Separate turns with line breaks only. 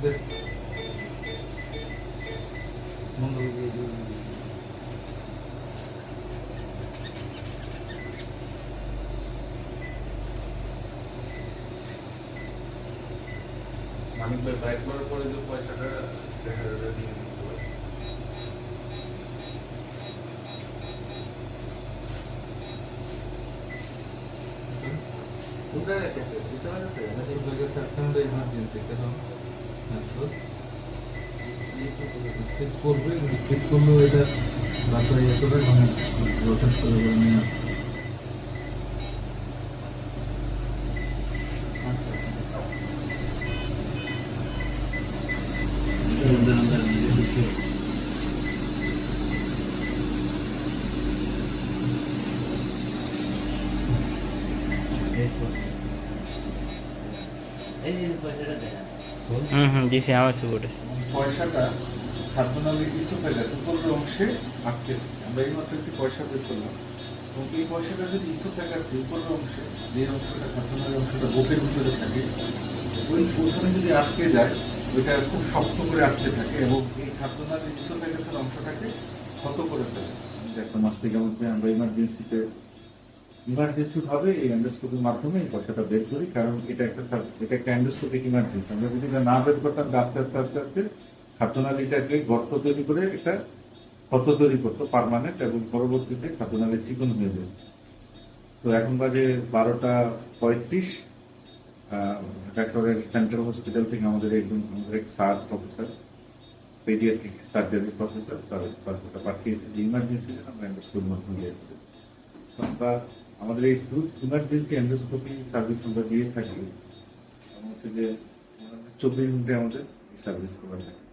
আমি বাইক করার পরে যে পয়সাটা দেখা যাবে দিয়ে দিতে পারি।
কোথায়
গেছে কোথায় গেছে আমাদের কেন? আচ্ছা। স্কেচ করবে স্কেচ করলেও এটা বাসায় ইয়ে করে মানে রোটেট করে করে নিয়ে আসবে। দাঁড়ান, দাঁড়ান, এই দিকে।
এই যে পয়সাটা দেখা
হুম হুম দিছি আমার সুপুরে
পয়সাটা খাদ্যনালী কিছু পেলে উপরের অংশে আটকে আমরা এই মাত্র একটি পয়সা বের করলাম। এবং এই পয়সাটা যদি উপরের অংশে যে অংশটা খাদ্যনালী অংশটা বুকের ভিতরে থাকে ওই যদি আটকে যায় ওইটা খুব শক্ত করে আটকে থাকে এবং এই খাদ্যনালী ইসোফেগাসের অংশটাকে ক্ষত করে ফেলে। একটা মাস থেকে আমরা ইমার্জেন্সিতে ইমার্জেন্সি ভাবে এই এন্ডোস্কোপির মাধ্যমে এই কথাটা বের করি, কারণ এটা একটা এটা একটা এন্ডোস্কোপিক ইমার্জেন্সি আমরা যদি না বের করতাম আস্তে আস্তে আস্তে আস্তে খাদ্যনালীটাকে গর্ত তৈরি করে এটা ক্ষত তৈরি করতো পারমানেন্ট এবং পরবর্তীতে খাদ্যনালী চিকন হয়ে যায় তো এখন বাজে বারোটা পঁয়ত্রিশ ডাক্তারের সেন্ট্রাল হসপিটাল থেকে আমাদের একজন এক sir professor pediatric surgery professor তার পাঠিয়েছে যে ইমার্জেন্সি আমরা এন্ডোস্কোপির মাধ্যমে আমরা আমাদের এই ইমার্জেন্সি এন্ডোস্কোপি সার্ভিস আমরা দিয়ে থাকি হচ্ছে যে চব্বিশ ঘন্টায় আমাদের সার্ভিস করা থাকে